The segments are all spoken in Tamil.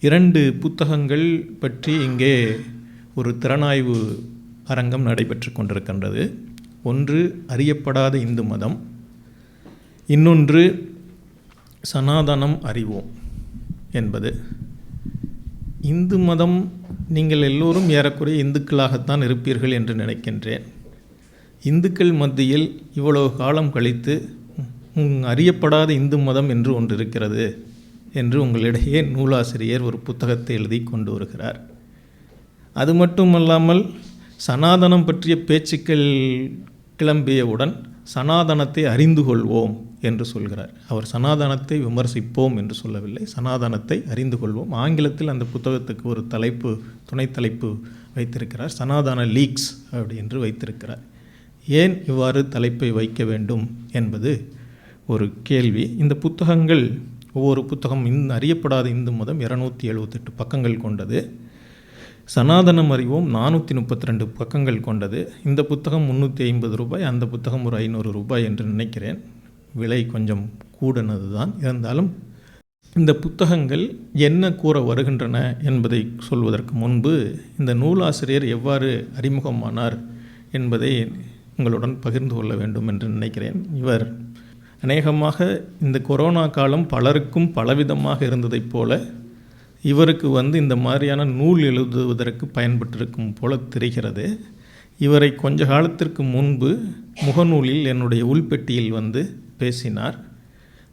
இரண்டு புத்தகங்கள் பற்றி இங்கே ஒரு திறனாய்வு அரங்கம் நடைபெற்று கொண்டிருக்கின்றது. ஒன்று அறியப்படாத இந்து மதம். இன்னொன்று சனாதனம் அறிவோம் என்பது. இந்து மதம் நீங்கள் எல்லோரும் ஏறக்குறைய இந்துக்களாகத்தான் இருப்பீர்கள் என்று நினைக்கின்றேன். இந்துக்கள் மத்தியில் இவ்வளவு காலம் கழித்து அறியப்படாத இந்து மதம் என்று ஒன்று இருக்கிறது. என்று உங்களிடையே நூலாசிரியர் ஒரு புத்தகத்தை எழுதி கொண்டு வருகிறார். அது மட்டுமல்லாமல் சனாதனம் பற்றிய பேச்சுக்கள் கிளம்பியவுடன் சனாதனத்தை அறிந்து கொள்வோம் என்று சொல்கிறார். அவர் சனாதனத்தை விமர்சிப்போம் என்று சொல்லவில்லை. சனாதனத்தை அறிந்து கொள்வோம். ஆங்கிலத்தில் அந்த புத்தகத்துக்கு ஒரு தலைப்பு துணை தலைப்பு வைத்திருக்கிறார். சனாதன லீக்ஸ் அப்படி என்று வைத்திருக்கிறார். ஏன் இவ்வாறு தலைப்பை வைக்க வேண்டும் என்பது ஒரு கேள்வி. இந்த புத்தகங்கள் ஒவ்வொரு புத்தகம் இந் அறியப்படாத இந்து மதம் இரநூத்தி எழுபத்தெட்டு பக்கங்கள் கொண்டது. சனாதனம் அறிவோம் நானூற்றி முப்பத்தி ரெண்டு பக்கங்கள் கொண்டது. இந்த புத்தகம் முந்நூற்றி ஐம்பது ரூபாய் அந்த புத்தகம் ஒரு ஐநூறு ரூபாய் என்று நினைக்கிறேன். விலை கொஞ்சம் கூடனது தான் இருந்தாலும் இந்த புத்தகங்கள் என்ன கூற வருகின்றன என்பதை சொல்வதற்கு முன்பு இந்த நூலாசிரியர் எவ்வாறு அறிமுகமானார் என்பதை உங்களுடன் பகிர்ந்து கொள்ள வேண்டும் என்று நினைக்கிறேன். இவர் அநேகமாக இந்த கொரோனா காலம் பலருக்கும் பலவிதமாக இருந்ததைப் போல இவருக்கு வந்து இந்த மாதிரியான நூல் எழுதுவதற்கு பயன்பட்டிருக்கும் போல தெரிகிறது. இவரை கொஞ்ச காலத்திற்கு முன்பு முகநூலில் என்னுடைய உள்பெட்டியில் வந்து பேசினார்.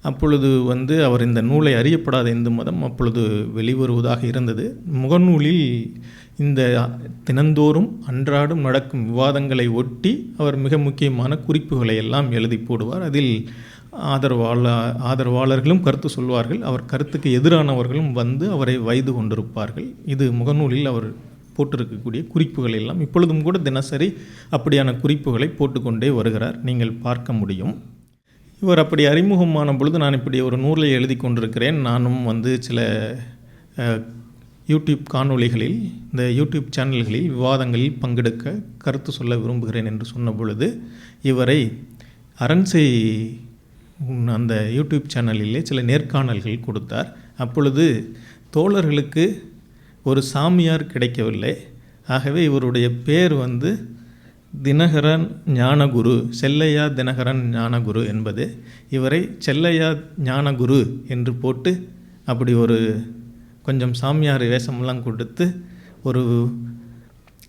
அப்பொழுது வந்து அவர் இந்த நூலை அறியப்படாத இந்து மதம் அப்பொழுது வெளிவருவதாக இருந்தது. முகநூலில் இந்த தினந்தோறும் அன்றாடம் நடக்கும் விவாதங்களை ஒட்டி அவர் மிக முக்கியமான குறிப்புகளை எல்லாம் எழுதி போடுவார். அதில் ஆதரவாள ஆதரவாளர்களும் கருத்து சொல்வார்கள். அவர் கருத்துக்கு எதிரானவர்களும் வந்து அவரை வைது கொண்டிருப்பார்கள். இது முகநூலில் அவர் போட்டிருக்கக்கூடிய குறிப்புகள் எல்லாம். இப்பொழுதும் கூட தினசரி அப்படியான குறிப்புகளை போட்டுக்கொண்டே வருகிறார். நீங்கள் பார்க்க முடியும். இவர் அப்படி அறிமுகமான பொழுது நான் இப்படி ஒரு நூலை எழுதி கொண்டிருக்கிறேன். நானும் வந்து சில யூடியூப் காணொளிகளில் இந்த யூடியூப் சேனல்களில் விவாதங்களில் பங்கெடுக்க கருத்து சொல்ல விரும்புகிறேன் என்று சொன்ன பொழுது இவரை அரண்சை அந்த யூடியூப் சேனலிலே சில நேர்காணல்கள் கொடுத்தார். அப்பொழுது தோழர்களுக்கு ஒரு சாமியார் கிடைக்கவில்லை. ஆகவே இவருடைய பேர் வந்து தினகரன் ஞானகுரு செல்லையா தினகரன் ஞானகுரு என்பது. இவரை செல்லையா ஞானகுரு என்று போட்டு அப்படி ஒரு கொஞ்சம் சாமியார் வேஷமெல்லாம் கொடுத்து ஒரு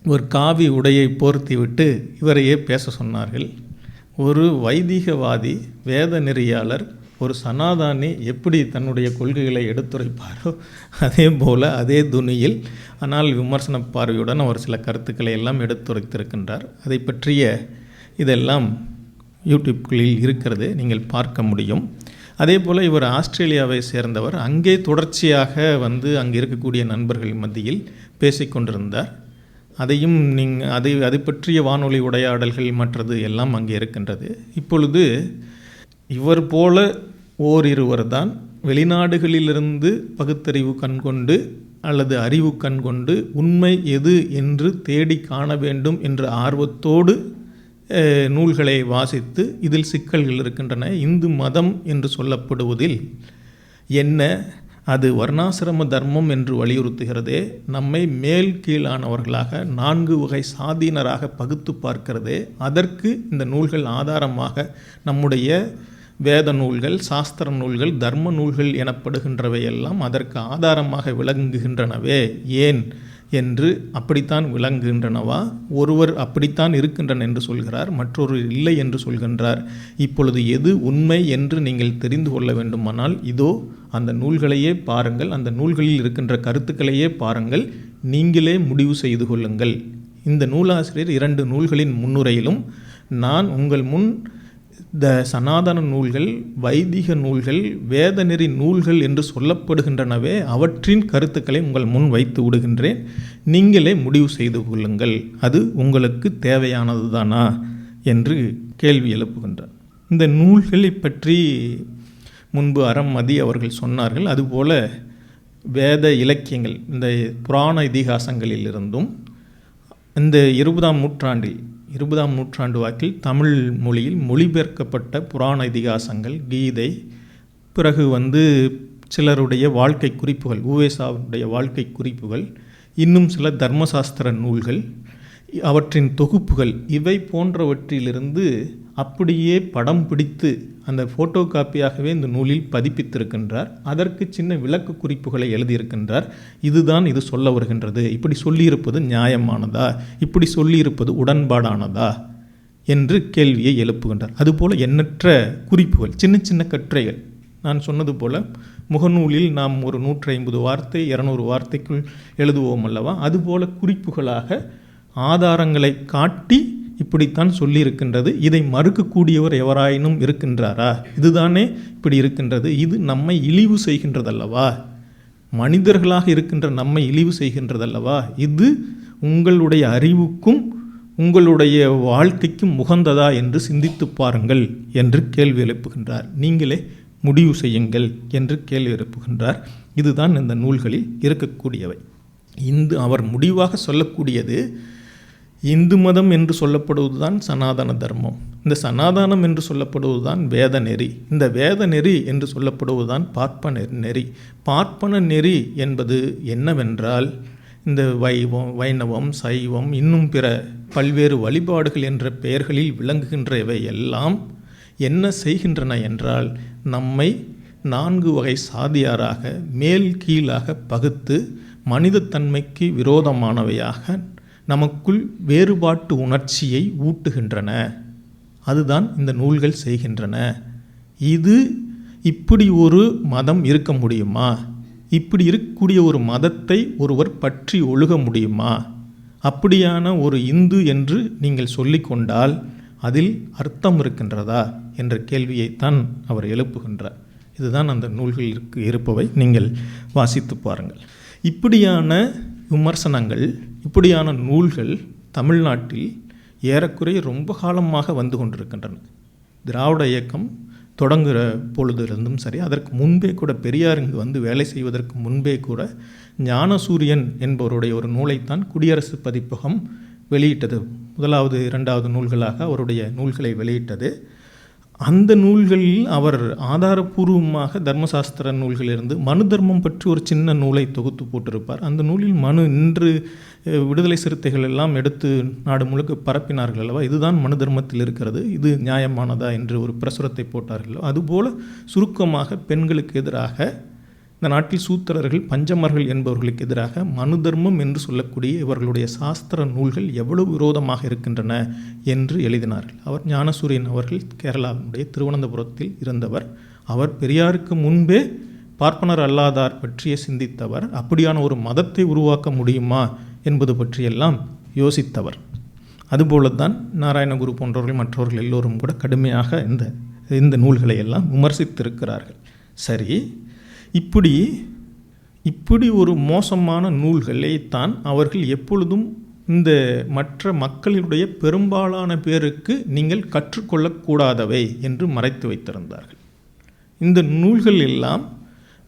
ஒரு காவி உடையை போர்த்தி விட்டு இவரையே பேச சொன்னார்கள். ஒரு வைதிகவாதி வேத நெறியாளர் ஒரு சனாதானி எப்படி தன்னுடைய கொள்கைகளை எடுத்துரைப்பாரோ அதே போல் அதே துணியில் ஆனால் விமர்சன பார்வையுடன் அவர் சில கருத்துக்களை எல்லாம் எடுத்துரைத்திருக்கின்றார். அதை பற்றிய இதெல்லாம் யூடியூப்களில் இருக்கிறது நீங்கள் பார்க்க முடியும். அதே போல் இவர் ஆஸ்திரேலியாவை சேர்ந்தவர் அங்கே தொடர்ச்சியாக வந்து அங்கே இருக்கக்கூடிய நண்பர்கள் மத்தியில் பேசிக்கொண்டிருந்தார். அதையும் நீங்கள் அதை அதை பற்றிய வானொலி உரையாடல்கள் மற்றது எல்லாம் அங்கே இருக்கின்றது. இப்பொழுது இவர் போல ஓரிருவர் தான் வெளிநாடுகளிலிருந்து பகுத்தறிவு கண்கொண்டு அல்லது அறிவு கண்கொண்டு உண்மை எது என்று தேடி காண வேண்டும் என்ற ஆர்வத்தோடு நூல்களை வாசித்து இதில் சிக்கல்கள் இருக்கின்றன. இந்து மதம் என்று சொல்லப்படுவதில் என்ன அது வர்ணாசிரம தர்மம் என்று வலியுறுத்துகிறதே நம்மை மேல் கீழானவர்களாக நான்கு வகை சாதீனராக பகுத்து பார்க்கிறதே அதற்கு இந்த நூல்கள் ஆதாரமாக நம்முடைய வேத நூல்கள் சாஸ்திர நூல்கள் தர்ம நூல்கள் எனப்படுகின்றவையெல்லாம் அதற்கு ஆதாரமாக விளங்குகின்றனவே. ஏன்? என்று அப்படித்தான் விளங்குகின்றனவா? ஒருவர் அப்படித்தான் இருக்கின்றன என்று சொல்கிறார் மற்றொரு இல்லை என்று சொல்கின்றார். இப்பொழுது எது உண்மை என்று நீங்கள் தெரிந்து கொள்ள வேண்டுமானால் இதோ அந்த நூல்களையே பாருங்கள் அந்த நூல்களில் இருக்கின்ற கருத்துக்களையே பாருங்கள் நீங்களே முடிவு செய்து கொள்ளுங்கள். இந்த நூலாசிரியர் இரண்டு நூல்களின் முன்னுரையிலும் நான் உங்கள் முன் இந்த சனாதன நூல்கள் வைதிக நூல்கள் வேதநெறி நூல்கள் என்று சொல்லப்படுகின்றனவே அவற்றின் கருத்துக்களை உங்கள் முன் வைத்து விடுகின்றேன். நீங்களே முடிவு செய்து கொள்ளுங்கள். அது உங்களுக்கு தேவையானது தானா என்று கேள்வி எழுப்புகின்றார். இந்த நூல்களை பற்றி முன்பு அறமதி அவர்கள் சொன்னார்கள். அதுபோல வேத இலக்கியங்கள் இந்த புராண இதிகாசங்களிலிருந்தும் இந்த இருபதாம் நூற்றாண்டில் இருபதாம் நூற்றாண்டு வாக்கில் தமிழ் மொழியில் மொழிபெயர்க்கப்பட்ட புராண இதிகாசங்கள் கீதை பிறகு வந்து சிலருடைய வாழ்க்கை குறிப்புகள் உவேசாவுடைய வாழ்க்கை குறிப்புகள் இன்னும் சில தர்மசாஸ்திர நூல்கள் அவற்றின் தொகுப்புகள் இவை போன்றவற்றிலிருந்து அப்படியே படம் பிடித்து அந்த ஃபோட்டோ காப்பியாகவே இந்த நூலில் பதிப்பித்திருக்கின்றார். அதற்கு சின்ன விளக்கு குறிப்புகளை எழுதியிருக்கின்றார். இதுதான் இது சொல்ல வருகின்றது. இப்படி சொல்லியிருப்பது நியாயமானதா? இப்படி சொல்லியிருப்பது உடன்பாடானதா? என்று கேள்வியை எழுப்புகின்றார். அதுபோல் எண்ணற்ற குறிப்புகள் சின்ன சின்ன கட்டுரைகள் நான் சொன்னது போல முகநூலில் நாம் ஒரு நூற்றி ஐம்பது வார்த்தை இரநூறு வார்த்தைக்குள் எழுதுவோம் அல்லவா? அதுபோல குறிப்புகளாக ஆதாரங்களை காட்டி இப்படித்தான் சொல்லியிருக்கின்றது. இதை மறுக்கக்கூடியவர் எவராயினும் இருக்கின்றாரா? இதுதானே இப்படி இருக்கின்றது. இது நம்மை இழிவு செய்கின்றதல்லவா? மனிதர்களாக இருக்கின்ற நம்மை இழிவு செய்கின்றதல்லவா? இது உங்களுடைய அறிவுக்கும் உங்களுடைய வாழ்க்கைக்கும் உகந்ததா என்று சிந்தித்து பாருங்கள் என்று கேள்வி எழுப்புகின்றார். நீங்களே முடிவு செய்யுங்கள் என்று கேள்வி எழுப்புகின்றார். இதுதான் இந்த நூல்களில் இருக்கக்கூடியவை. இந்து அவர் முடிவாக சொல்லக்கூடியது இந்து மதம் என்று சொல்லப்படுவதுதான் சனாதன தர்மம். இந்த சனாதனம் என்று சொல்லப்படுவதுதான் வேத நெறி. இந்த வேத நெறி என்று சொல்லப்படுவதுதான் பார்ப்பன நெறி. பார்ப்பன நெறி என்பது என்னவென்றால் இந்த வைவம் வைணவம் சைவம் இன்னும் பிற பல்வேறு வழிபாடுகள் என்ற பெயர்களில் விளங்குகின்ற இவை எல்லாம் என்ன செய்கின்றன என்றால் நம்மை நான்கு வகை சாதியாராக மேல் கீழாக பகுத்து மனிதத்தன்மைக்கு விரோதமானவையாக நமக்குள் வேறுபாட்டு உணர்ச்சியை ஊட்டுகின்றன. அதுதான் இந்த நூல்கள் செய்கின்றன. இது இப்படி ஒரு மதம் இருக்க முடியுமா? இப்படி இருக்கக்கூடிய ஒரு மதத்தை ஒருவர் பற்றி ஒழுக முடியுமா? அப்படியான ஒரு இந்து என்று நீங்கள் சொல்லிக்கொண்டால் அதில் அர்த்தம் இருக்கின்றதா? என்ற கேள்வியைத்தான் அவர் எழுப்புகின்றார். இதுதான் அந்த நூல்களுக்கு இருப்பவை. நீங்கள் வாசித்து பாருங்கள். இப்படியான விமர்சனங்கள் இப்படியான நூல்கள் தமிழ்நாட்டில் ஏறக்குறைய ரொம்ப காலமாக வந்து கொண்டிருக்கின்றன. திராவிட இயக்கம் தொடங்குகிற பொழுதுலேருந்தும் சரி அதற்கு முன்பே கூட பெரியார் இங்கு வந்து வேலை செய்வதற்கு முன்பே கூட ஞானசூரியன் என்பவருடைய ஒரு நூலைத்தான் குடியரசு பதிப்பகம் வெளியிட்டது. முதலாவது இரண்டாவது நூல்களாக அவருடைய நூல்களை வெளியிட்டது. அந்த நூல்களில் அவர் ஆதாரபூர்வமாக தர்மசாஸ்திர நூல்களிலிருந்து மனு தர்மம் பற்றி ஒரு சின்ன நூலை தொகுத்து போட்டிருப்பார். அந்த நூலில் மனு இன்று விடுதலை சிறுத்தைகள் எல்லாம் எடுத்து நாடு முழுக்க பரப்பினார்கள் அல்லவா? இதுதான் மனு தர்மத்தில் இருக்கிறது. இது நியாயமானதா என்று ஒரு பிரசுரத்தை போட்டார்கள் அதுபோல சுருக்கமாக பெண்களுக்கு எதிராக இந்த நாட்டில் சூத்திரர்கள் பஞ்சமர்கள் என்பவர்களுக்கு எதிராக மனு தர்மம் என்று சொல்லக்கூடிய இவர்களுடைய சாஸ்திர நூல்கள் எவ்வளவு விரோதமாக இருக்கின்றன என்று எழுதினார்கள். அவர் ஞானசூரியன் அவர்கள் கேரளாவினுடைய திருவனந்தபுரத்தில் இருந்தவர். அவர் பெரியாருக்கு முன்பே பார்ப்பனர் அல்லாதார் பற்றிய சிந்தித்தவர். அப்படியான ஒரு மதத்தை உருவாக்க முடியுமா என்பது பற்றியெல்லாம் யோசித்தவர். அதுபோலத்தான் நாராயணகுரு போன்றவர்கள் மற்றவர்கள் எல்லோரும் கூட கடுமையாக இந்த இந்த நூல்களை எல்லாம் விமர்சித்திருக்கிறார்கள். சரி இப்படி இப்படி ஒரு மோசமான நூல்களை தான் அவர்கள் எப்பொழுதும் இந்த மற்ற மக்களுடைய பெரும்பாலான பேருக்கு நீங்கள் கற்றுக்கொள்ளக்கூடாதவை என்று மறைத்து வைத்திருந்தார்கள். இந்த நூல்கள் எல்லாம்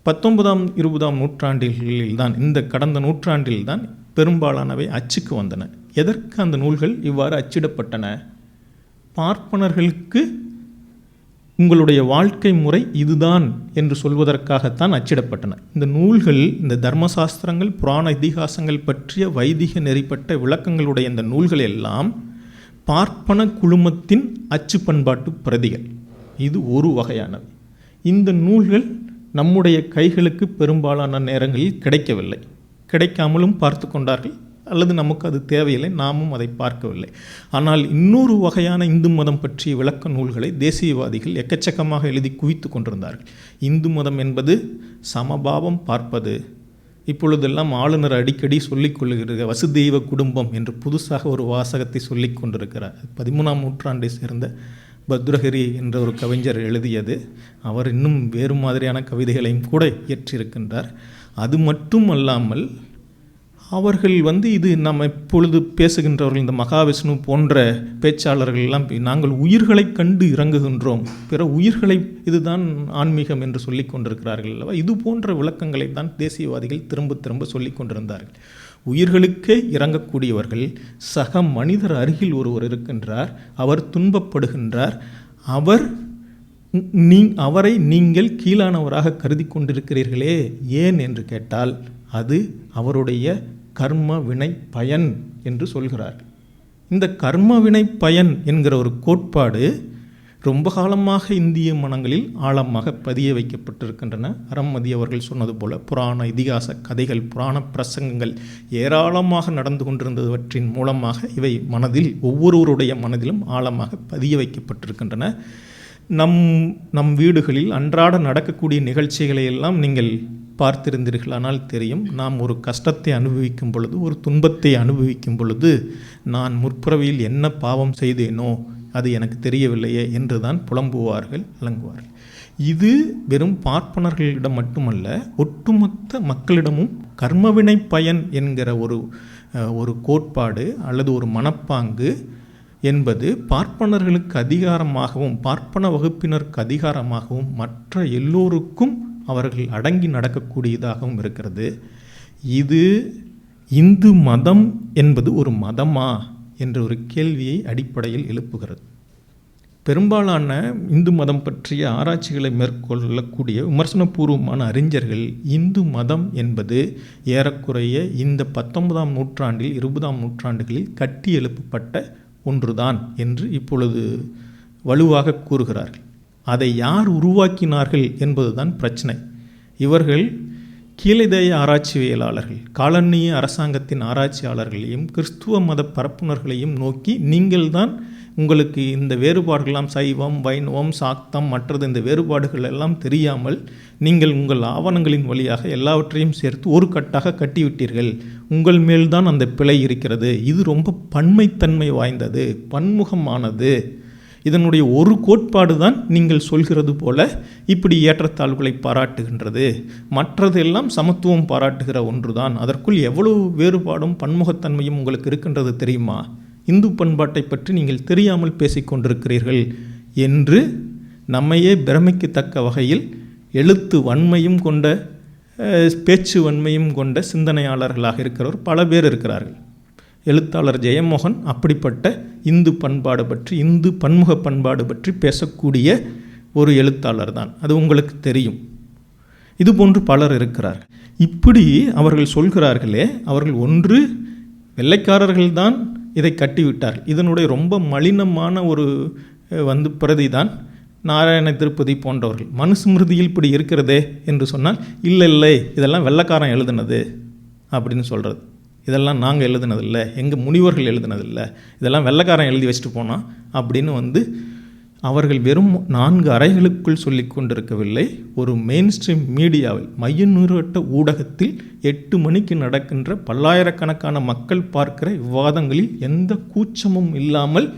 பத்தொன்பதாம் இருபதாம் நூற்றாண்டில்களில் தான் இந்த கடந்த நூற்றாண்டில் தான் பெரும்பாலானவை அச்சுக்கு வந்தன. எதற்கு அந்த நூல்கள் இவ்வாறு அச்சிடப்பட்டன? பார்ப்பனர்களுக்கு உங்களுடைய வாழ்க்கை முறை இதுதான் என்று சொல்வதற்காகத்தான் அச்சிடப்பட்டன. இந்த நூல்கள் இந்த தர்மசாஸ்திரங்கள் புராண இதிகாசங்கள் பற்றிய வைதிக நெறிப்பட்ட விளக்கங்களுடைய இந்த நூல்கள் எல்லாம் பார்ப்பன குழுமத்தின் அச்சு பண்பாட்டு பிரதிகள். இது ஒரு வகையானவை. இந்த நூல்கள் நம்முடைய கைகளுக்கு பெரும்பாலான நேரங்களில் கிடைக்கவில்லை. கிடைக்காமலும் பார்த்து கொண்டார்கள். அல்லது நமக்கு அது தேவையில்லை நாமும் அதை பார்க்கவில்லை. ஆனால் இன்னொரு வகையான இந்து மதம் பற்றிய விளக்க நூல்களை தேசியவாதிகள் எக்கச்சக்கமாக எழுதி குவித்து கொண்டிருந்தார்கள். இந்து மதம் என்பது சமபாவம் பார்ப்பது. இப்பொழுதெல்லாம் ஆளுநர் அடிக்கடி சொல்லிக் கொள்ளுகிற வசுதெய்வ குடும்பம் என்று புதுசாக ஒரு வாசகத்தை சொல்லிக் கொண்டிருக்கிறார். பதிமூணாம் நூற்றாண்டை சேர்ந்த பத்ரஹரி என்ற ஒரு கவிஞர் எழுதியது. அவர் இன்னும் வேறு மாதிரியான கவிதைகளையும் கூட இயற்றியிருக்கின்றார். அது மட்டும் அல்லாமல் அவர்கள் வந்து இது நம்ம இப்பொழுது பேசுகின்றவர்கள் இந்த மகாவிஷ்ணு போன்ற பேச்சாளர்கள் எல்லாம் நாங்கள் உயிர்களை கண்டு இறங்குகின்றோம். பிற உயிர்களை இதுதான் ஆன்மீகம் என்று சொல்லி கொண்டிருக்கிறார்கள் அல்லவா? இது போன்ற விளக்கங்களை தான் தேசியவாதிகள் திரும்ப திரும்ப சொல்லி கொண்டிருந்தார்கள். உயிர்களுக்கே இறங்கக்கூடியவர்கள் சக மனிதர் அருகில் ஒருவர் இருக்கின்றார் அவர் துன்பப்படுகின்றார் அவர் நீ அவரை நீங்கள் கீழானவராக கருதி கொண்டிருக்கிறீர்களே ஏன் என்று கேட்டால் அது அவருடைய கர்ம வினை பயன் என்று சொல்கிறார். இந்த கர்ம வினை பயன் என்கிற ஒரு கோட்பாடு ரொம்ப காலமாக இந்திய மனங்களில் ஆழமாக பதிய வைக்கப்பட்டிருக்கின்றன. அறம்மதி அவர்கள் சொன்னது போல புராண இதிகாச கதைகள் புராண பிரசங்கங்கள் ஏராளமாக நடந்து கொண்டிருந்தவற்றின் மூலமாக இவை மனதில் ஒவ்வொருவருடைய மனதிலும் ஆழமாக பதிய வைக்கப்பட்டிருக்கின்றன. நம் நம் வீடுகளில் அன்றாட நடக்கக்கூடிய நிகழ்ச்சிகளை எல்லாம் நீங்கள் பார்த்திருந்தீர்களானால் தெரியும். நாம் ஒரு கஷ்டத்தை அனுபவிக்கும் பொழுது ஒரு துன்பத்தை அனுபவிக்கும் பொழுது நான் முற்பிறவியில் என்ன பாவம் செய்தேனோ அது எனக்கு தெரியவில்லையே என்று தான் புலம்புவார்கள் விளங்குவார்கள். இது வெறும் பார்ப்பனர்களிடம் மட்டுமல்ல ஒட்டுமொத்த மக்களிடமும் கர்மவினை பயன் என்கிற ஒரு ஒரு கோட்பாடு அல்லது ஒரு மனப்பாங்கு என்பது பார்ப்பனர்களுக்கு அதிகாரமாகவும் பார்ப்பன வகுப்பினருக்கு அதிகாரமாகவும் மற்ற எல்லோருக்கும் அவர்கள் அடங்கி நடக்கக்கூடியதாகவும் இருக்கிறது. இது இந்து மதம் என்பது ஒரு மதமா? என்ற ஒரு கேள்வியை அடிப்படையில் எழுப்புகிறது. பெரும்பாலான இந்து மதம் பற்றிய ஆராய்ச்சிகளை மேற்கொள்ளக்கூடிய விமர்சனபூர்வமான அறிஞர்கள் இந்து மதம் என்பது ஏறக்குறைய இந்த பத்தொன்பதாம் நூற்றாண்டில் இருபதாம் நூற்றாண்டுகளில் கட்டி எழுப்பப்பட்ட ஒன்றுதான் என்று இப்பொழுது வலுவாக கூறுகிறார்கள். அதை யார் உருவாக்கினார்கள் என்பதுதான் பிரச்சனை. இவர்கள் கீழதேய ஆராய்ச்சிவியலாளர்கள் காலனிய அரசாங்கத்தின் ஆராய்ச்சியாளர்களையும் கிறிஸ்துவ மத பரப்புனர்களையும் நோக்கி நீங்கள்தான் உங்களுக்கு இந்த வேறுபாடுகள்லாம் சைவம் வைணவம் சாக்தம் மற்றது இந்த வேறுபாடுகள் எல்லாம் தெரியாமல் நீங்கள் உங்கள் ஆவணங்களின் வழியாக எல்லாவற்றையும் சேர்த்து ஒரு கட்டாக கட்டிவிட்டீர்கள். உங்கள் மேல்தான் அந்த பிழை இருக்கிறது. இது ரொம்ப பன்மைத்தன்மை வாய்ந்தது பன்முகமானது. இதனுடைய ஒரு கோட்பாடு தான் நீங்கள் சொல்கிறது போல இப்படி ஏற்றத்தாழ்வுகளை பாராட்டுகின்றது. மற்றதெல்லாம் சமத்துவம் பாராட்டுகிற ஒன்றுதான். அதற்குள் எவ்வளவு வேறுபாடும் பன்முகத்தன்மையும் உங்களுக்கு இருக்கின்றது தெரியுமா? இந்து பண்பாட்டை பற்றி நீங்கள் தெரியாமல் பேசிக்கொண்டிருக்கிறீர்கள் என்று நம்மையே பிரமிக்கத்தக்க வகையில் எழுத்து வன்மையும் கொண்ட பேச்சு வன்மையும் கொண்ட சிந்தனையாளர்களாக இருக்கிறவர் பல பேர் இருக்கிறார்கள். எழுத்தாளர் ஜெயமோகன் அப்படிப்பட்ட இந்து பண்பாடு பற்றி இந்து பன்முக பண்பாடு பற்றி பேசக்கூடிய ஒரு எழுத்தாளர் தான். அது உங்களுக்கு தெரியும். இது போன்று பலர் இருக்கிறார் இப்படி அவர்கள் சொல்கிறார்களே அவர்கள் ஒன்று வெள்ளைக்காரர்கள்தான் இதை கட்டிவிட்டார்கள். இதனுடைய ரொம்ப மலினமான ஒரு வந்து பிரதி தான் நாராயண திருப்பதி போன்றவர்கள். மனுஸ்மிருதியில் இப்படி இருக்கிறதே என்று சொன்னால் இல்லை இல்லை இதெல்லாம் வெள்ளைக்காரன் எழுதுனது அப்படின்னு சொல்கிறது இதெல்லாம் நாங்கள் எழுதுனதில்லை எங்கள் முனிவர்கள் எழுதுனதில்லை இதெல்லாம் வெள்ளைக்காரன் எழுதி வச்சுட்டு போனான் அப்படின்னு வந்து அவர்கள் வெறும் நான்கு அறைகளுக்குள் சொல்லி கொண்டிருக்கவில்லை. ஒரு மெயின் ஸ்ட்ரீம் மீடியாவில் மையநூறுவட்ட ஊடகத்தில் எட்டு மணிக்கு நடக்கின்ற பல்லாயிரக்கணக்கான மக்கள் பார்க்கிற விவாதங்களில் எந்த கூச்சமும் இல்லாமல்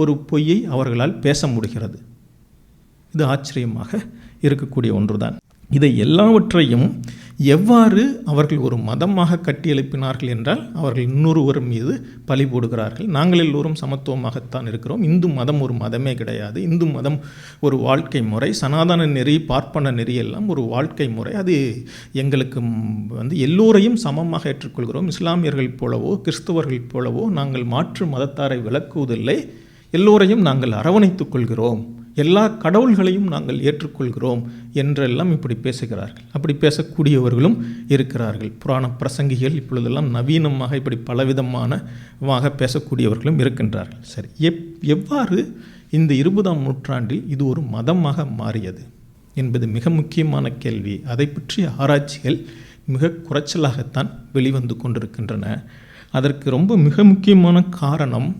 ஒரு பொய்யை அவர்களால் பேச முடிகிறது. இது ஆச்சரியமாக இருக்கக்கூடிய ஒன்றுதான். இதை எல்லாவற்றையும் எவ்வாறு அவர்கள் ஒரு மதமாக கட்டியெழுப்பினார்கள் என்றால் அவர்கள் இன்னொருவர் மீது பழி போடுகிறார்கள். நாங்கள் எல்லோரும் சமத்துவமாகத்தான் இருக்கிறோம். இந்து மதம் ஒரு மதமே கிடையாது. இந்து மதம் ஒரு வாழ்க்கை முறை. சனாதன நெறி பார்ப்பன நெறி எல்லாம் ஒரு வாழ்க்கை முறை. அது எங்களுக்கு வந்து எல்லோரையும் சமமாக ஏற்றுக்கொள்கிறோம். இஸ்லாமியர்கள் போலவோ கிறிஸ்தவர்கள் போலவோ நாங்கள் மாற்று மதத்தாரை விளக்குவதில்லை. எல்லோரையும் நாங்கள் அரவணைத்துக் கொள்கிறோம். எல்லா கடவுள்களையும் நாங்கள் ஏற்றுக்கொள்கிறோம் என்றெல்லாம் இப்படி பேசுகிறார்கள். அப்படி பேசக்கூடியவர்களும் இருக்கிறார்கள். புராண பிரசங்கிகள் இப்பொழுதெல்லாம் நவீனமாக இப்படி பலவிதமானமாக பேசக்கூடியவர்களும் இருக்கின்றார்கள். சரி எப் எவ்வாறு இந்த இருபதாம் நூற்றாண்டில் இது ஒரு மதமாக மாறியது என்பது மிக முக்கியமான கேள்வி. அதை பற்றிய ஆராய்ச்சிகள் மிக குறைச்சலாகத்தான் வெளிவந்து கொண்டிருக்கின்றன. அதற்கு ரொம்ப மிக முக்கியமான காரணம்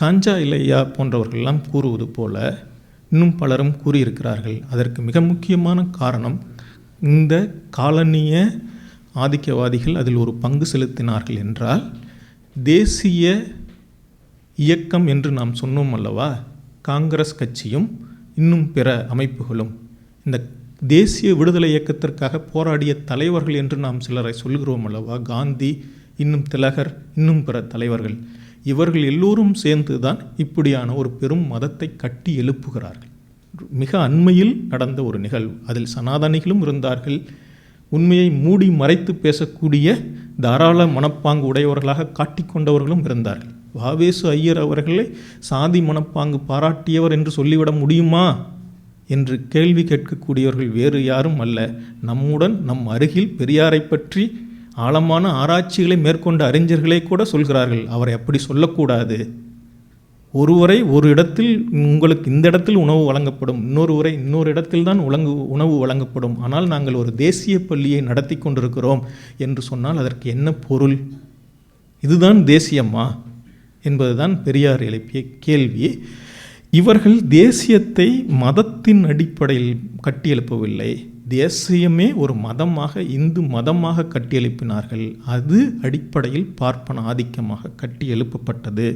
காஞ்சா இலையா போன்றவர்கள்லாம் கூறுவது போல இன்னும் பலரும் கூறியிருக்கிறார்கள். அதற்கு மிக முக்கியமான காரணம் இந்த காலனிய ஆதிக்கவாதிகள் அதில் ஒரு பங்கு செலுத்தினார்கள் என்றால் தேசிய இயக்கம் என்று நாம் சொன்னோம் அல்லவா? காங்கிரஸ் கட்சியும் இன்னும் பிற அமைப்புகளும். இந்த தேசிய விடுதலை இயக்கத்திற்காக போராடிய தலைவர்கள் என்று நாம் சிலரை சொல்கிறோம் அல்லவா? காந்தி இன்னும் திலகர் இன்னும் பிற தலைவர்கள். இவர்கள் எல்லோரும் சேர்ந்து தான் இப்படியான ஒரு பெரும் மதத்தை கட்டி எழுப்புகிறார்கள். மிக அண்மையில் நடந்த ஒரு நிகழ்வு. அதில் சனாதனிகளும் இருந்தார்கள். உண்மையை மூடி மறைத்து பேசக்கூடிய தாராள மனப்பாங்கு உடையவர்களாக காட்டிக்கொண்டவர்களும் இருந்தார்கள். வாவேசு ஐயர் அவர்களை சாதி மனப்பாங்கு பாராட்டியவர் என்று சொல்லிவிட முடியுமா? என்று கேள்வி கேட்கக்கூடியவர்கள் வேறு யாரும் அல்ல. நம்முடன் நம் அருகில் பெரியாரை பற்றி ஆழமான ஆராய்ச்சிகளை மேற்கொண்ட அறிஞர்களே கூட சொல்கிறார்கள் அவரை அப்படி சொல்லக்கூடாது. ஒருவரை ஒரு இடத்தில் உங்களுக்கு இந்த இடத்தில் உணவு வழங்கப்படும் இன்னொரு உரை இன்னொரு இடத்தில் தான் உலங்கு உணவு வழங்கப்படும். ஆனால் நாங்கள் ஒரு தேசிய பள்ளியை நடத்தி கொண்டிருக்கிறோம் என்று சொன்னால் அதற்கு என்ன பொருள்? இதுதான் தேசியமா என்பதுதான் பெரியார் எழுப்பிய கேள்வி. இவர்கள் தேசியத்தை மதத்தின் அடிப்படையில் கட்டியெழுப்பவில்லை. தேசியமே ஒரு மதமாக இந்து மதமாக கட்டியெழுப்பினார்கள். அது அடிப்படையில் பார்ப்பன ஆதிக்கமாக கட்டி எழுப்பப்பட்டது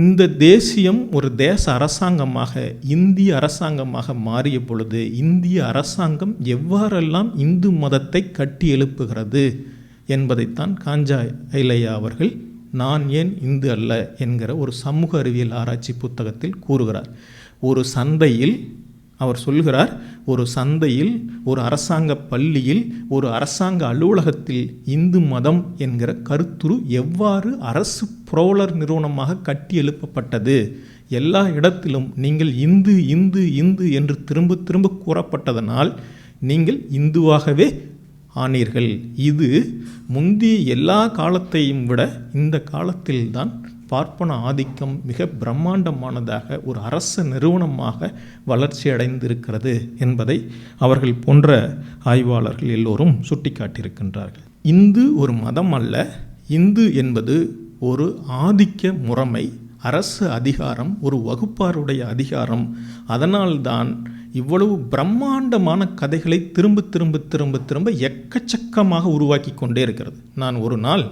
இந்த தேசியம் ஒரு தேச அரசாங்கமாக இந்திய அரசாங்கமாக மாறிய பொழுது இந்திய அரசாங்கம் எவ்வாறெல்லாம் இந்து மதத்தை கட்டி எழுப்புகிறது என்பதைத்தான் காஞ்சா ஐலையா அவர்கள் நான் ஏன் இந்து அல்ல என்கிற ஒரு சமூக அறிவியல் ஆராய்ச்சி புத்தகத்தில் கூறுகிறார். ஒரு சந்தையில் அவர் சொல்கிறார் ஒரு சந்தையில் ஒரு அரசாங்க பள்ளியில் ஒரு அரசாங்க அலுவலகத்தில் இந்து மதம் என்கிற கருத்துரு எவ்வாறு அரசு புரோலர் நிறுவனமாக கட்டி எழுப்பப்பட்டது? எல்லா இடத்திலும் நீங்கள் இந்து இந்து இந்து என்று திரும்ப திரும்ப கூறப்பட்டதனால் நீங்கள் இந்துவாகவே ஆனீர்கள். இது முந்தி எல்லா காலத்தையும் விட இந்த காலத்தில்தான் பார்ப்பன ஆதிக்கம் மிக பிரம்மாண்டமானதாக ஒரு அரச நிறுவனமாக வளர்ச்சி அடைந்திருக்கிறது என்பதை அவர்கள் போன்ற ஆய்வாளர்கள் எல்லோரும் சுட்டிக்காட்டியிருக்கின்றார்கள். இந்து ஒரு மதம் அல்ல. இந்து என்பது ஒரு ஆதிக்க முறைமை அரசு அதிகாரம் ஒரு வகுப்பாருடைய அதிகாரம். அதனால்தான் இவ்வளவு பிரம்மாண்டமான கதைகளை திரும்ப திரும்ப திரும்ப திரும்ப எக்கச்சக்கமாக உருவாக்கி கொண்டே இருக்கிறது. நான் ஒரு நாள்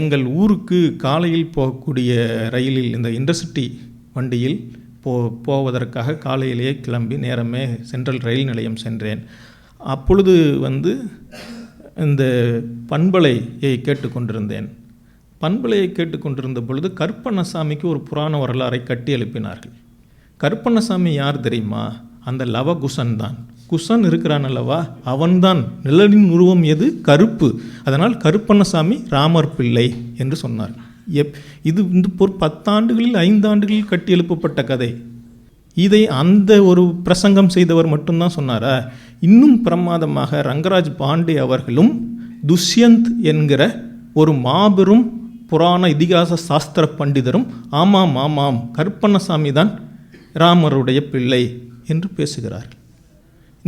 எங்கள் ஊருக்கு காலையில் போகக்கூடிய ரயிலில் இந்த இன்டர்சிட்டி வண்டியில் போ போவதற்காக காலையிலேயே கிளம்பி நேரமே சென்ட்ரல் ரயில் நிலையம் சென்றேன். அப்பொழுது வந்து இந்த பண்பலையை கேட்டுக்கொண்டிருந்தேன். பண்பலையை கேட்டுக்கொண்டிருந்த பொழுது கருப்பண்ணசாமிக்கு ஒரு புராண வரலாறை கட்டி எழுப்பினார்கள். கருப்பண்ணசாமி யார் தெரியுமா? அந்த லவகுசன் தான். குசன் இருக்கிறான் அல்லவா? அவன்தான். நிழலின் உருவம் எது? கருப்பு. அதனால் கருப்பண்ணசாமி ராமர் பிள்ளை என்று சொன்னார். எப் இது இந்த ஒரு பத்தாண்டுகளில் ஐந்தாண்டுகளில் கட்டி எழுப்பப்பட்ட கதை. இதை அந்த ஒரு பிரசங்கம் செய்தவர் மட்டும்தான் சொன்னாரா? இன்னும் பிரமாதமாக ரங்கராஜ் பாண்டே அவர்களும் துஷ்யந்த் என்கிற ஒரு மாபெரும் புராண இதிகாச சாஸ்திர பண்டிதரும் ஆமாம் ஆமாம் கருப்பண்ணசாமி தான் ராமருடைய பிள்ளை என்று பேசுகிறார்.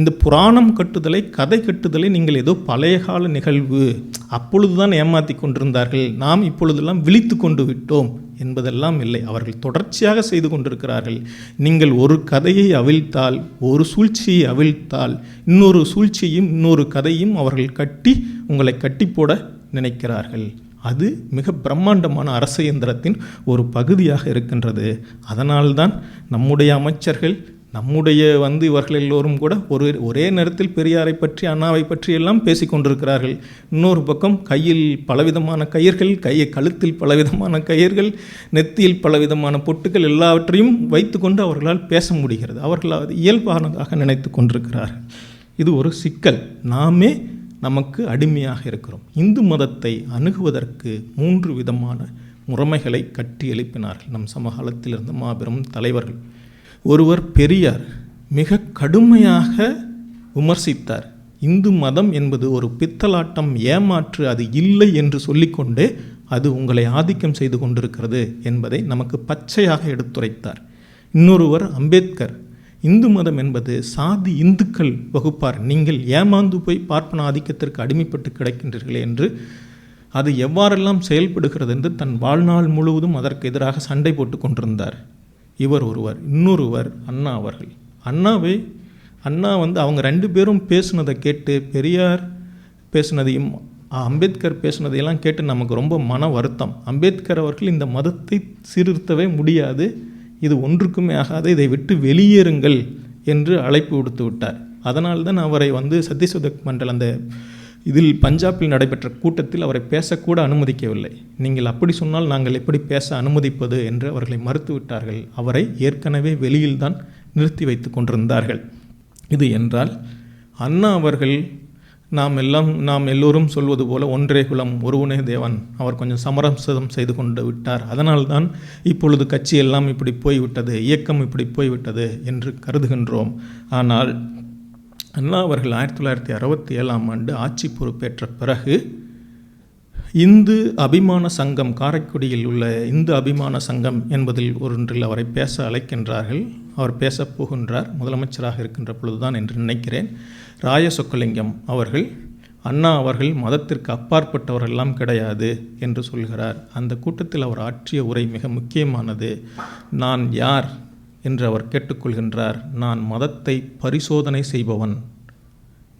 இந்த புராணம் கட்டுதலை கதை கட்டுதலை நீங்கள் ஏதோ பழைய கால நிகழ்வு அப்பொழுதுதான் ஏமாற்றி கொண்டிருந்தார்கள் நாம் இப்பொழுதெல்லாம் விழித்து கொண்டு விட்டோம் என்பதெல்லாம் இல்லை. அவர்கள் தொடர்ச்சியாக செய்து கொண்டிருக்கிறார்கள். நீங்கள் ஒரு கதையை அவிழ்த்தால் ஒரு சூழ்ச்சியை அவிழ்த்தால் இன்னொரு சூழ்ச்சியும் இன்னொரு கதையும் அவர்கள் கட்டி உங்களை கட்டி போட நினைக்கிறார்கள். அது மிக பிரம்மாண்டமான அரச இயந்திரத்தின் ஒரு பகுதியாக இருக்கின்றது. அதனால்தான் நம்முடைய அமைச்சர்கள் நம்முடைய வந்து இவர்கள் எல்லோரும் கூட ஒரு ஒரே நேரத்தில் பெரியாரை பற்றி அண்ணாவை பற்றி எல்லாம் பேசிக் கொண்டிருக்கிறார்கள். இன்னொரு பக்கம் கையில் பலவிதமான கயிர்கள் கையை கழுத்தில் பலவிதமான கயிர்கள் நெத்தியில் பலவிதமான பொட்டுகள் எல்லாவற்றையும் வைத்துக்கொண்டு அவர்களால் பேச முடிகிறது. அவர்கள் அது இயல்பானதாக நினைத்து கொண்டிருக்கிறார்கள் இது ஒரு சிக்கல். நாமே நமக்கு அடிமையாக இருக்கிறோம். இந்து மதத்தை அணுகுவதற்கு மூன்று விதமான முறைமைகளை கட்டி எழுப்பினார்கள். நம் சமகாலத்தில் இருந்த மாபெரும் தலைவர்கள். ஒருவர் பெரியார் மிக கடுமையாக விமர்சித்தார். இந்து மதம் என்பது ஒரு பித்தலாட்டம் ஏமாற்று அது இல்லை என்று சொல்லிக்கொண்டே அது உங்களை ஆதிக்கம் செய்து கொண்டிருக்கிறது என்பதை நமக்கு பச்சையாக எடுத்துரைத்தார். இன்னொருவர் அம்பேத்கர் இந்து மதம் என்பது சாதி இந்துக்கள் வகுப்பார். நீங்கள் ஏமாந்து போய் பார்ப்பன ஆதிக்கத்திற்கு அடிமைப்பட்டு கிடக்கின்றீர்களே என்று அது எவ்வாறெல்லாம் செயல்படுகிறது என்று தன் வாழ்நாள் முழுவதும் அதற்கு எதிராக சண்டை போட்டு கொண்டிருந்தார். இவர் ஒருவர் இன்னொருவர் அண்ணா அவர்கள். அண்ணாவை அண்ணா வந்து அவங்க ரெண்டு பேரும் பேசுனதை கேட்டு பெரியார் பேசுனதையும் அம்பேத்கர் பேசுனதையெல்லாம் கேட்டு நமக்கு ரொம்ப மன வருத்தம். அம்பேத்கர் அவர்கள் இந்த மதத்தை சீர்திருத்தவே முடியாது இது ஒன்றுக்குமே ஆகாது இதை விட்டு வெளியேறுங்கள் என்று அழைப்பு விடுத்து விட்டார். அதனால்தான் அவரை வந்து சத்யசோதக் மண்டல் அந்த இதில் பஞ்சாபில் நடைபெற்ற கூட்டத்தில் அவரை பேசக்கூட அனுமதிக்கவில்லை. நீங்கள் அப்படி சொன்னால் நாங்கள் எப்படி பேச அனுமதிப்பது என்று அவர்களை மறுத்துவிட்டார்கள். அவரை ஏற்கனவே வெளியில்தான் நிறுத்தி வைத்து கொண்டிருந்தார்கள். இது என்றால் அண்ணா அவர்கள் நாம் எல்லாம் நாம் எல்லோரும் சொல்வது போல ஒன்றே குலம் ஒருவனே தேவன். அவர் கொஞ்சம் சமரசம் செய்து கொண்டு விட்டார். அதனால்தான் இப்பொழுது கட்சி எல்லாம் இப்படி போய்விட்டது இயக்கம் இப்படி போய்விட்டது என்று கருதுகின்றோம். ஆனால் அண்ணா அவர்கள் ஆயிரத்தி தொள்ளாயிரத்தி அறுபத்தி ஏழாம் ஆண்டு ஆட்சி பொறுப்பேற்ற பிறகு இந்து அபிமான சங்கம் காரைக்குடியில் உள்ள இந்து அபிமான சங்கம் என்பதில் ஒன்றில் அவரை பேச அழைக்கின்றார்கள். அவர் பேசப் போகின்றார். முதலமைச்சராக இருக்கின்ற பொழுதுதான் என்று நினைக்கிறேன். ராய சொக்கலிங்கம் அவர்கள் அண்ணா அவர்கள் மதத்திற்கு அப்பாற்பட்டவரெல்லாம் கிடையாது என்று சொல்கிறார். அந்த கூட்டத்தில் அவர் ஆற்றிய உரை மிக முக்கியமானது. நான் யார்? என்று அவர் கேட்டுக்கொள்கின்றார். நான் மதத்தை பரிசோதனை செய்பவன்.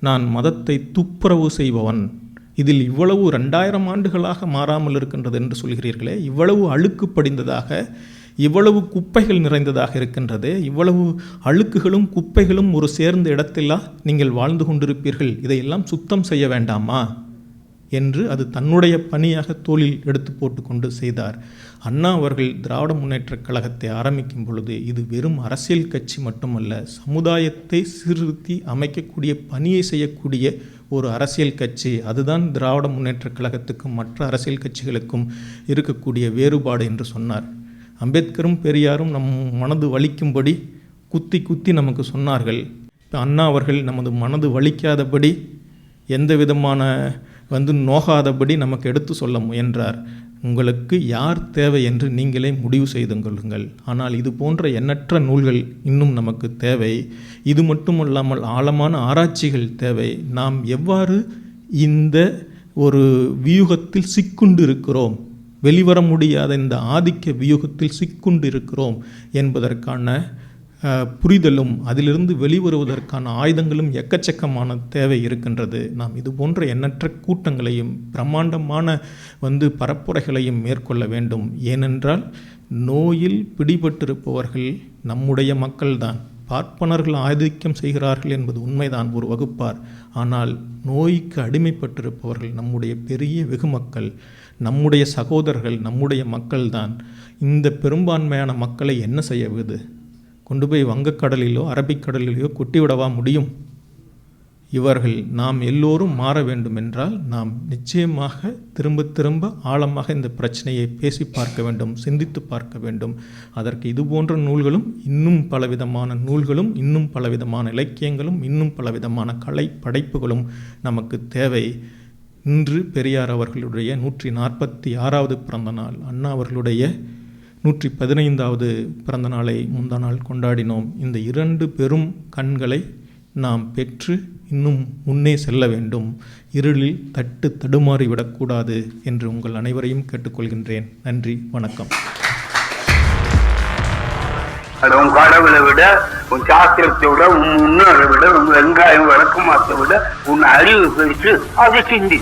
நான் மதத்தை துப்புரவு செய்பவன். இதில் இவ்வளவு ரெண்டாயிரம் ஆண்டுகளாக மாறாமல் இருக்கின்றது என்று சொல்கிறீர்களே. இவ்வளவு அழுக்கு படிந்ததாக இவ்வளவு குப்பைகள் நிறைந்ததாக இருக்கின்றது. இவ்வளவு அழுக்குகளும் குப்பைகளும் ஒரு சேர்ந்த இடத்திலா நீங்கள் வாழ்ந்து கொண்டிருப்பீர்கள். இதையெல்லாம் சுத்தம் செய்ய வேண்டாமா? என்று அது தன்னுடைய பணியாக தோளில் எடுத்து போட்டுக்கொண்டு செய்தார். அண்ணா அவர்கள் திராவிட முன்னேற்றக் கழகத்தை ஆரம்பிக்கும் பொழுது இது வெறும் அரசியல் கட்சி மட்டுமல்ல சமுதாயத்தை சீர்திருத்தி அமைக்கக்கூடிய பணியை செய்யக்கூடிய ஒரு அரசியல் கட்சி. அதுதான் திராவிட முன்னேற்றக் கழகத்துக்கும் மற்ற அரசியல் கட்சிகளுக்கும் இருக்கக்கூடிய வேறுபாடு என்று சொன்னார். அம்பேத்கரும் பெரியாரும் நம் மனது வலிக்கும்படி குத்தி குத்தி நமக்கு சொன்னார்கள். அண்ணா அவர்கள் நமது மனது வலிக்காதபடி எந்த விதமான வந்து நோகாதபடி நமக்கு எடுத்து சொல்ல முயன்றார். உங்களுக்கு யார் தேவை என்று நீங்களே முடிவு செய்து கொள்ளுங்கள். ஆனால் இது போன்ற எண்ணற்ற நூல்கள் இன்னும் நமக்கு தேவை. இது மட்டுமல்லாமல் ஆழமான ஆராய்ச்சிகள் தேவை. நாம் எவ்வாறு இந்த ஒரு வியூகத்தில் சிக்குண்டு இருக்கிறோம் வெளிவர முடியாத இந்த ஆதிக்க வியூகத்தில் சிக்குண்டு இருக்கிறோம் என்பதற்கான புரிதலும் அதிலிருந்து வெளிவருவதற்கான ஆயுதங்களும் எக்கச்சக்கமான தேவை இருக்கின்றது. நாம் இது போன்ற எண்ணற்ற கூட்டங்களையும் பிரம்மாண்டமான வந்து பரப்புரைகளையும் மேற்கொள்ள வேண்டும். ஏனென்றால் நோயில் பிடிபட்டிருப்பவர்கள் நம்முடைய மக்கள்தான். பார்ப்பனர்கள் ஆதிக்கம் செய்கிறார்கள் என்பது உண்மைதான் ஒரு வகுப்பார். ஆனால் நோய்க்கு அடிமைப்பட்டிருப்பவர்கள் நம்முடைய பெரிய வெகுமக்கள் நம்முடைய சகோதரர்கள் நம்முடைய மக்கள்தான். இந்த பெரும்பான்மையான மக்களை என்ன செய்யவுது கொண்டு போய் வங்கக்கடலிலோ அரபிக்கடலிலோ கொட்டிவிடவா முடியும்? இவர்கள் நாம் எல்லோரும் மாற வேண்டுமென்றால் நாம் நிச்சயமாக திரும்ப திரும்ப ஆழமாக இந்த பிரச்சனையை பேசி பார்க்க வேண்டும் சிந்தித்து பார்க்க வேண்டும். அதற்கு இது போன்ற நூல்களும் இன்னும் பலவிதமான நூல்களும் இன்னும் பலவிதமான இலக்கியங்களும் இன்னும் பலவிதமான கலை படைப்புகளும் நமக்கு தேவை. இன்று பெரியார் அவர்களுடைய நூற்றி நாற்பத்தி ஆறாவது பிறந்த நாள் அண்ணா அவர்களுடைய நூற்றி பதினைந்தாவது பிறந்த நாளை முந்தா நாள் கொண்டாடினோம். இந்த இரண்டு பெரும் கண்களை நாம் பெற்று இன்னும் முன்னே செல்ல வேண்டும். இருளில் தட்டு தடுமாறி விடக்கூடாது என்று உங்கள் அனைவரையும் கேட்டுக்கொள்கின்றேன். நன்றி வணக்கம். உன் கடவுளை விட உன் சாஸ்திரத்தை விட உன் முன்னோரை விட உன் வெங்காயம் விளக்கமாத்தை விட உன் அறிவு பெருசு அதை சிந்தி